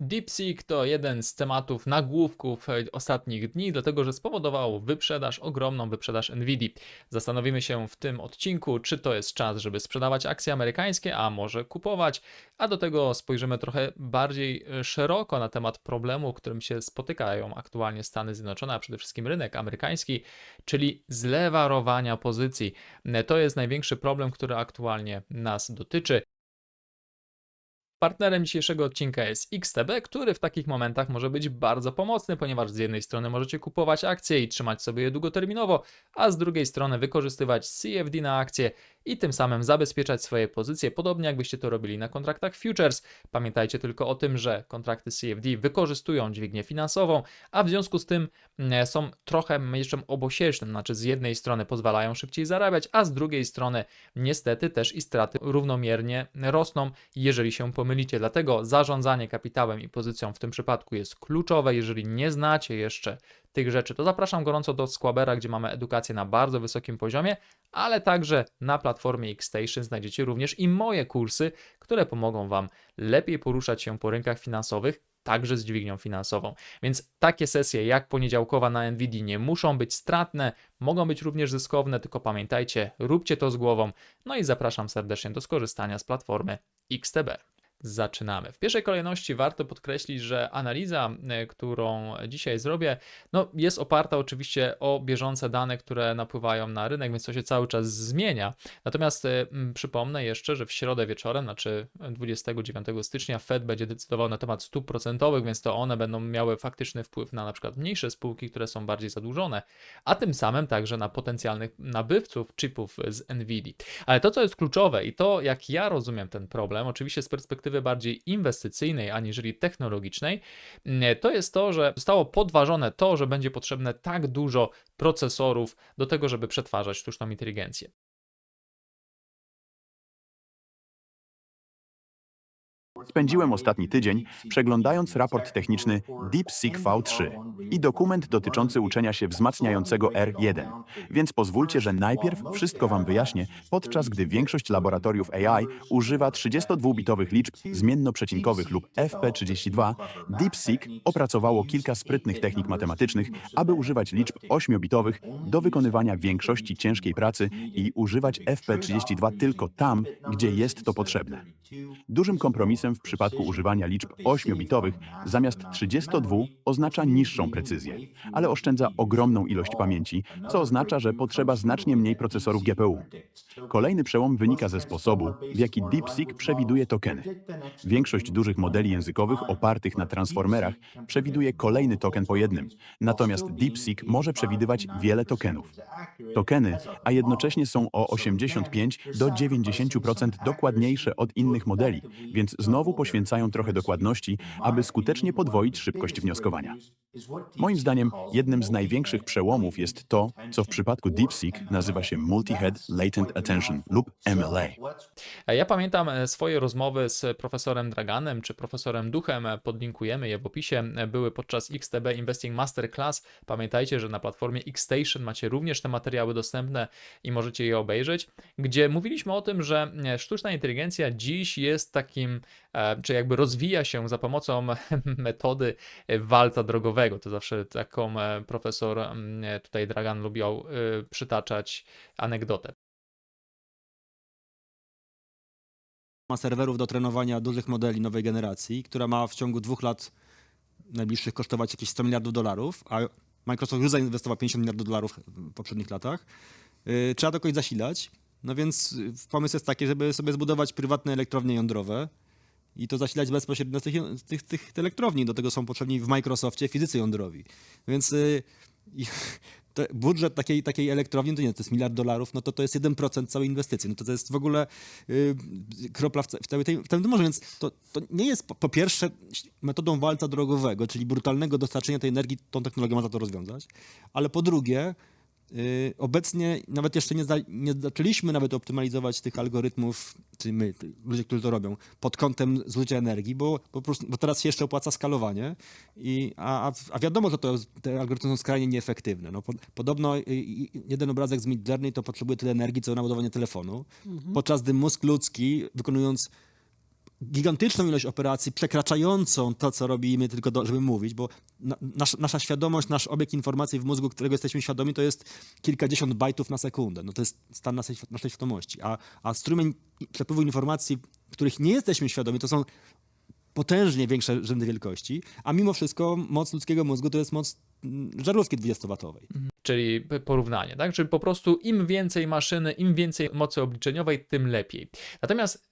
DeepSeek to jeden z tematów nagłówków e, ostatnich dni, dlatego że spowodował wyprzedaż, ogromną wyprzedaż Nvidia. Zastanowimy się w tym odcinku, czy to jest czas, żeby sprzedawać akcje amerykańskie, a może kupować, a do tego spojrzymy trochę bardziej e, szeroko na temat problemu, którym się spotykają aktualnie Stany Zjednoczone, a przede wszystkim rynek amerykański, czyli zlewarowania pozycji. E, To jest największy problem, który aktualnie nas dotyczy. Partnerem dzisiejszego odcinka jest XTB, który w takich momentach może być bardzo pomocny, ponieważ z jednej strony możecie kupować akcje i trzymać sobie je długoterminowo, a z drugiej strony wykorzystywać CFD na akcje i tym samym zabezpieczać swoje pozycje, podobnie jakbyście to robili na kontraktach futures. Pamiętajcie tylko o tym, że kontrakty CFD wykorzystują dźwignię finansową, a w związku z tym mm, są trochę jeszcze obosiecznym, znaczy z jednej strony pozwalają szybciej zarabiać, a z drugiej strony niestety też i straty równomiernie rosną, jeżeli się pomylicie. Dlatego zarządzanie kapitałem i pozycją w tym przypadku jest kluczowe. Jeżeli nie znacie jeszcze tych rzeczy, to zapraszam gorąco do Squabera, gdzie mamy edukację na bardzo wysokim poziomie, ale także na platformie Xstation znajdziecie również i moje kursy, które pomogą Wam lepiej poruszać się po rynkach finansowych, także z dźwignią finansową. Więc takie sesje jak poniedziałkowa na Nvidia nie muszą być stratne, mogą być również zyskowne, tylko pamiętajcie, róbcie to z głową. No i zapraszam serdecznie do skorzystania z platformy XTB. Zaczynamy. W pierwszej kolejności warto podkreślić, że analiza, e, którą dzisiaj zrobię, no, jest oparta oczywiście o bieżące dane, które napływają na rynek, więc to się cały czas zmienia. Natomiast e, przypomnę jeszcze, że w środę wieczorem, znaczy 29 stycznia, Fed będzie decydował na temat stóp procentowych, więc to one będą miały faktyczny wpływ na na przykład mniejsze spółki, które są bardziej zadłużone, a tym samym także na potencjalnych nabywców chipów z Nvidia. Ale to, co jest kluczowe i to, jak ja rozumiem ten problem, oczywiście z perspektywy bardziej inwestycyjnej aniżeli technologicznej, mm, to jest to, że zostało podważone to, że będzie potrzebne tak dużo procesorów do tego, żeby przetwarzać sztuczną inteligencję. Spędziłem ostatni tydzień przeglądając raport techniczny DeepSeek V3 i dokument dotyczący uczenia się wzmacniającego R1. Więc pozwólcie, że najpierw wszystko Wam wyjaśnię, podczas gdy większość laboratoriów AI używa 32-bitowych liczb zmiennoprzecinkowych lub FP32, DeepSeek opracowało kilka sprytnych technik matematycznych, aby używać liczb 8-bitowych do wykonywania większości ciężkiej pracy i używać FP32 tylko tam, gdzie jest to potrzebne. Dużym kompromisem w przypadku używania liczb 8-bitowych zamiast 32 oznacza niższą precyzję, ale oszczędza ogromną ilość pamięci, co oznacza, że potrzeba znacznie mniej procesorów GPU. Kolejny przełom wynika ze sposobu, w jaki DeepSeek przewiduje tokeny. Większość dużych modeli językowych opartych na transformerach przewiduje kolejny token po jednym, natomiast DeepSeek może przewidywać wiele tokenów. Tokeny, a jednocześnie są o 85 do 90% dokładniejsze od innych modeli, więc znowu poświęcają trochę dokładności, aby skutecznie podwoić szybkość wnioskowania. Moim zdaniem jednym z największych przełomów jest to, co w przypadku DeepSeek nazywa się Multi-Head Latent Attention lub MLA. E, Ja pamiętam e, swoje rozmowy z profesorem Draganem czy profesorem Duchem, e, podlinkujemy je w opisie, były podczas XTB Investing Masterclass. Pamiętajcie, że na platformie Xstation macie również te materiały dostępne i możecie je obejrzeć, gdzie mówiliśmy o tym, że sztuczna inteligencja dziś jest takim, czy jakby rozwija się za pomocą metody e, walca drogowego. To zawsze taką e, profesor mm, e, tutaj Dragan lubił e, przytaczać anegdotę. ma serwerów do trenowania dużych modeli nowej generacji, która ma w ciągu dwóch lat najbliższych kosztować jakieś 100 miliardów dolarów, a Microsoft już zainwestował 50 miliardów dolarów w poprzednich latach. Trzeba to jakoś zasilać. No więc pomysł jest taki, żeby sobie zbudować prywatne elektrownie jądrowe i to zasilać bezpośrednio z tych, tych, tych elektrowni. Do tego są potrzebni w Microsoftie fizycy jądrowi. Więc to budżet takiej, takiej elektrowni to nie, to jest miliard dolarów, no to to jest 1% całej inwestycji. No to to jest w ogóle yy, kropla w, w całej tej, w tym morzu, więc to, to nie jest po, po pierwsze metodą walca drogowego, czyli brutalnego dostarczenia tej energii, tą technologią można to rozwiązać, ale po drugie obecnie nawet jeszcze nie, za, nie zaczęliśmy nawet optymalizować tych algorytmów, czy my, ludzie, którzy to robią, pod kątem zużycia energii, bo, po prostu, bo teraz się jeszcze opłaca skalowanie, i, a, a- wiadomo, że to, te algorytmy są skrajnie nieefektywne. No, po, podobno y, y, jeden obrazek z Midjourney to potrzebuje tyle energii, co naładowanie telefonu, podczas gdy mózg ludzki, wykonując gigantyczną ilość operacji, przekraczającą to, co robimy, tylko do, żeby mówić, bo na, nasz, nasza świadomość, nasz obieg informacji w mózgu, którego jesteśmy świadomi, to jest kilkadziesiąt bajtów na sekundę. No to jest stan naszej, naszej świadomości. A, a strumień przepływu informacji, których nie jesteśmy świadomi, to są potężnie większe rzędy wielkości, a mimo wszystko moc ludzkiego mózgu to jest moc mm, żarówki 20-watowej. czyli p- porównanie, tak? Czyli po prostu im więcej maszyny, im więcej mocy obliczeniowej, tym lepiej. Natomiast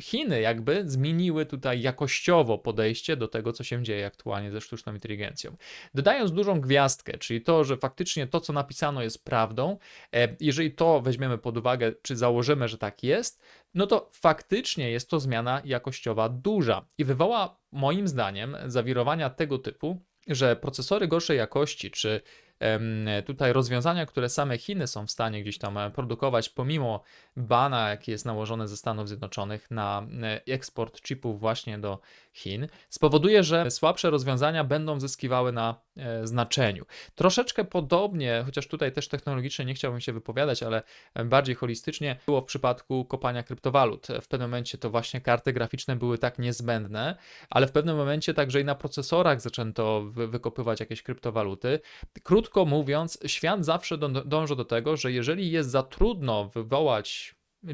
Chiny jakby zmieniły tutaj jakościowo podejście do tego, co się dzieje aktualnie ze sztuczną inteligencją. Dodając dużą gwiazdkę, czyli to, że faktycznie to, co napisano jest prawdą, e, jeżeli to weźmiemy pod uwagę, czy założymy, że tak jest, no to faktycznie jest to zmiana jakościowa duża i wywoła moim zdaniem zawirowania tego typu, że procesory gorszej jakości, czy tutaj rozwiązania, które same Chiny są w stanie gdzieś tam e, produkować, pomimo bana, jaki jest nałożony ze Stanów Zjednoczonych na e, eksport chipów właśnie do Chin, spowoduje, że słabsze rozwiązania będą zyskiwały na e, znaczeniu. Troszeczkę podobnie, chociaż tutaj też technologicznie nie chciałbym się wypowiadać, ale e, bardziej holistycznie było w przypadku kopania kryptowalut. W pewnym momencie to właśnie karty graficzne były tak niezbędne, ale w pewnym momencie także i na procesorach zaczęto wy- wykopywać jakieś kryptowaluty. Krótko mówiąc, świat zawsze dą- dąży do tego, że jeżeli jest za trudno wywołać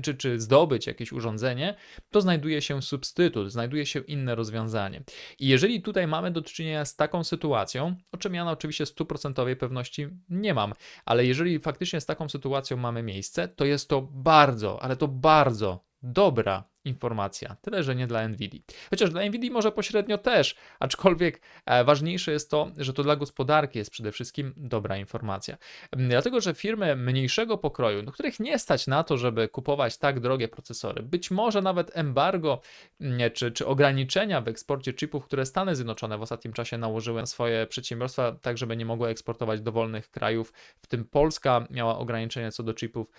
czy, czy zdobyć jakieś urządzenie, to znajduje się substytut, znajduje się inne rozwiązanie. I jeżeli tutaj mamy do czynienia z taką sytuacją, o czym ja na oczywiście stuprocentowej pewności nie mam, ale jeżeli faktycznie z taką sytuacją mamy miejsce, to jest to bardzo, ale to bardzo dobra informacja. Tyle, że nie dla Nvidia. Chociaż dla Nvidia może pośrednio też, aczkolwiek e, ważniejsze jest to, że to dla gospodarki jest przede wszystkim dobra informacja. M, Dlatego, że firmy mniejszego pokroju, do których nie stać na to, żeby kupować tak drogie procesory, być może nawet embargo m, czy, czy ograniczenia w eksporcie chipów, które Stany Zjednoczone w ostatnim czasie nałożyły na swoje przedsiębiorstwa, tak żeby nie mogły eksportować do wolnych krajów, w tym Polska miała ograniczenie co do chipów,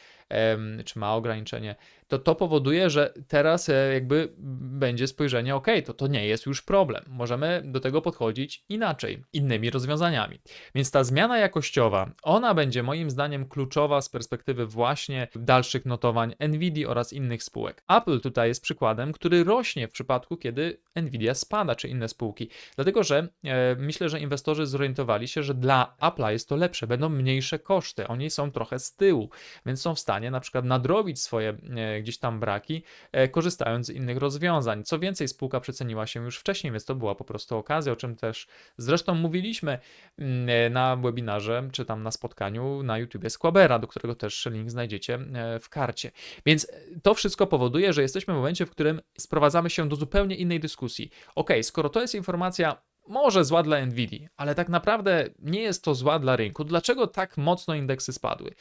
czy ma ograniczenie, to to powoduje, że teraz e, jakby będzie spojrzenie, ok, to to nie jest już problem. Możemy do tego podchodzić inaczej, innymi rozwiązaniami. Więc ta zmiana jakościowa, ona będzie moim zdaniem kluczowa z perspektywy właśnie dalszych notowań Nvidia oraz innych spółek. Apple tutaj jest przykładem, który rośnie w przypadku, kiedy Nvidia spada, czy inne spółki. Dlatego, że e, myślę, że inwestorzy zorientowali się, że dla Apple'a jest to lepsze, będą mniejsze koszty, oni są trochę z tyłu, więc są w stanie na przykład nadrobić swoje e, gdzieś tam braki, e, korzystając z innych rozwiązań. Co więcej, spółka przeceniła się już wcześniej, więc to była po prostu okazja, o czym też zresztą mówiliśmy mm, e, na webinarze, czy tam na spotkaniu na YouTubie Squabera, do którego też link znajdziecie e, w karcie. Więc e, to wszystko powoduje, że jesteśmy w momencie, w którym sprowadzamy się do zupełnie innej dyskusji. Ok, skoro to jest informacja może zła dla Nvidia, ale tak naprawdę nie jest to zła dla rynku. Dlaczego tak mocno indeksy spadły?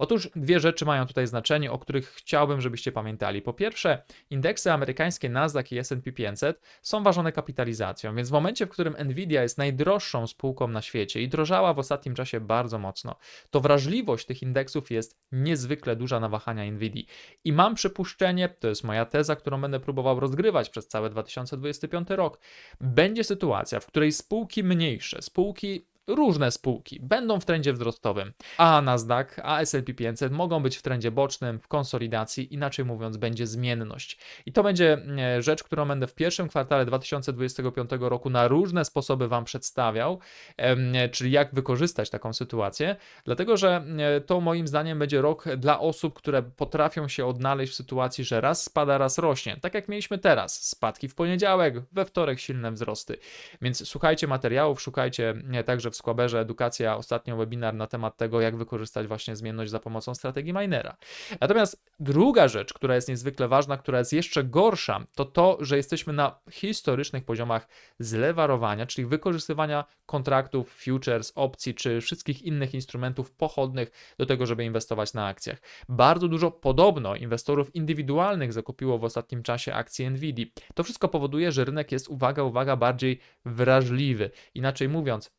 Otóż dwie rzeczy mają tutaj znaczenie, o których chciałbym, żebyście pamiętali. Po pierwsze, indeksy amerykańskie Nasdaq i S&P 500 są ważone kapitalizacją, więc w momencie, w którym Nvidia jest najdroższą spółką na świecie i drożała w ostatnim czasie bardzo mocno, to wrażliwość tych indeksów jest niezwykle duża na wahania Nvidia. I mam przypuszczenie, to jest moja teza, którą będę próbował rozgrywać przez cały 2025 rok, będzie sytuacja, w której spółki mniejsze, spółki różne spółki będą w trendzie wzrostowym, a Nasdaq, a S&P 500 mogą być w trendzie bocznym, w konsolidacji, inaczej mówiąc będzie zmienność. I to będzie e, rzecz, którą będę w pierwszym kwartale 2025 roku na różne sposoby Wam przedstawiał, e, czyli jak wykorzystać taką sytuację, dlatego że e, to moim zdaniem będzie rok dla osób, które potrafią się odnaleźć w sytuacji, że raz spada, raz rośnie. Tak jak mieliśmy teraz, spadki w poniedziałek, we wtorek silne wzrosty. Więc słuchajcie materiałów, szukajcie e, w Squaberze Edukacja, ostatnio webinar na temat tego, jak wykorzystać właśnie zmienność za pomocą strategii minera. Natomiast druga rzecz, która jest niezwykle ważna, która jest jeszcze gorsza, to to, że jesteśmy na historycznych poziomach zlewarowania, czyli wykorzystywania kontraktów, futures, opcji czy wszystkich innych instrumentów pochodnych do tego, żeby inwestować na akcjach. Bardzo dużo podobno inwestorów indywidualnych zakupiło w ostatnim czasie akcje Nvidia. To wszystko powoduje, że rynek jest, uwaga, uwaga, bardziej wrażliwy. Inaczej mówiąc,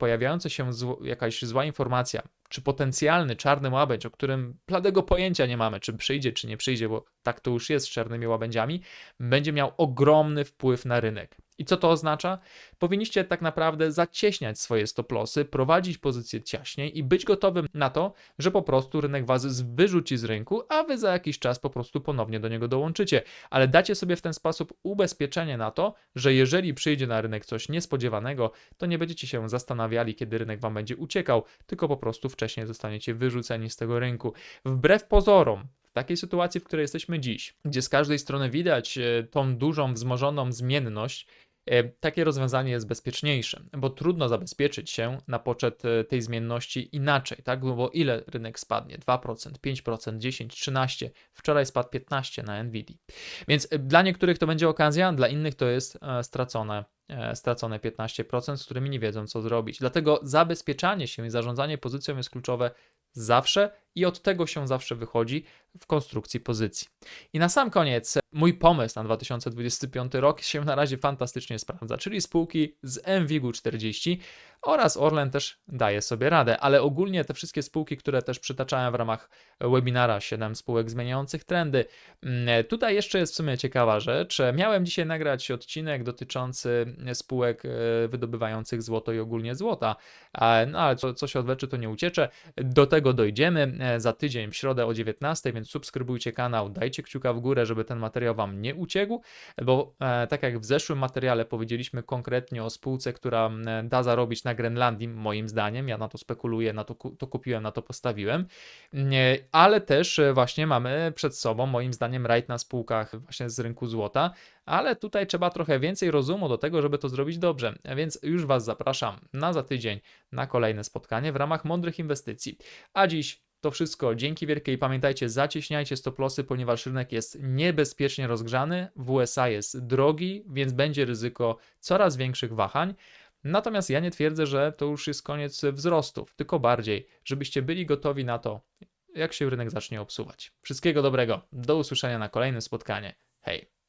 pojawiająca się zło, jakaś zła informacja, czy potencjalny czarny łabędź, o którym bladego pojęcia nie mamy, czy przyjdzie, czy nie przyjdzie, bo tak to już jest z czarnymi łabędziami, będzie miał ogromny wpływ na rynek. I co to oznacza? Powinniście tak naprawdę zacieśniać swoje stop-lossy, prowadzić pozycje ciaśniej i być gotowym na to, że po prostu rynek was wyrzuci z rynku, a wy za jakiś czas po prostu ponownie do niego dołączycie. Ale dacie sobie w ten sposób ubezpieczenie na to, że jeżeli przyjdzie na rynek coś niespodziewanego, to nie będziecie się zastanawiali, kiedy rynek wam będzie uciekał, tylko po prostu wcześniej zostaniecie wyrzuceni z tego rynku. Wbrew pozorom, w takiej sytuacji, w której jesteśmy dziś, gdzie z każdej strony widać e, tą dużą, wzmożoną zmienność, takie rozwiązanie jest bezpieczniejsze, bo trudno zabezpieczyć się na poczet e, tej zmienności inaczej, tak? Bo ile rynek spadnie? 2%, 5%, 10, 13, wczoraj spadł 15 na Nvidia. Więc e, dla niektórych to będzie okazja, dla innych to jest e, stracone, e, stracone 15%, z którymi nie wiedzą co zrobić. Dlatego zabezpieczanie się i zarządzanie pozycją jest kluczowe zawsze i od tego się zawsze wychodzi w konstrukcji pozycji. I na sam koniec, mój pomysł na 2025 rok się na razie fantastycznie sprawdza, czyli spółki z MWIG 40 oraz Orlen też daje sobie radę, ale ogólnie te wszystkie spółki, które też przytaczałem w ramach webinara 7 spółek zmieniających trendy. Mm, Tutaj jeszcze jest w sumie ciekawa rzecz. Miałem dzisiaj nagrać odcinek dotyczący spółek e, wydobywających złoto i ogólnie złota, no ale co, co się odleczy, to nie uciecze. Do tego dojdziemy e, za tydzień w środę o 19, więc subskrybujcie kanał, dajcie kciuka w górę, żeby ten materiał Wam nie uciekł, bo e, tak jak w zeszłym materiale powiedzieliśmy konkretnie o spółce, która da zarobić na Grenlandii, moim zdaniem, ja na to spekuluję, na to, to kupiłem, na to postawiłem, Nie, ale też e, właśnie mamy przed sobą, moim zdaniem, rajd na spółkach właśnie z rynku złota, ale tutaj trzeba trochę więcej rozumu do tego, żeby to zrobić dobrze, więc już Was zapraszam na za tydzień na kolejne spotkanie w ramach mądrych inwestycji. A dziś to wszystko. Dzięki wielkie i pamiętajcie, zacieśniajcie stoplosy, ponieważ rynek jest niebezpiecznie rozgrzany, w USA jest drogi, więc będzie ryzyko coraz większych wahań. Natomiast ja nie twierdzę, że to już jest koniec wzrostów, tylko bardziej, żebyście byli gotowi na to, jak się rynek zacznie obsuwać. Wszystkiego dobrego, do usłyszenia na kolejnym spotkanie. Hej!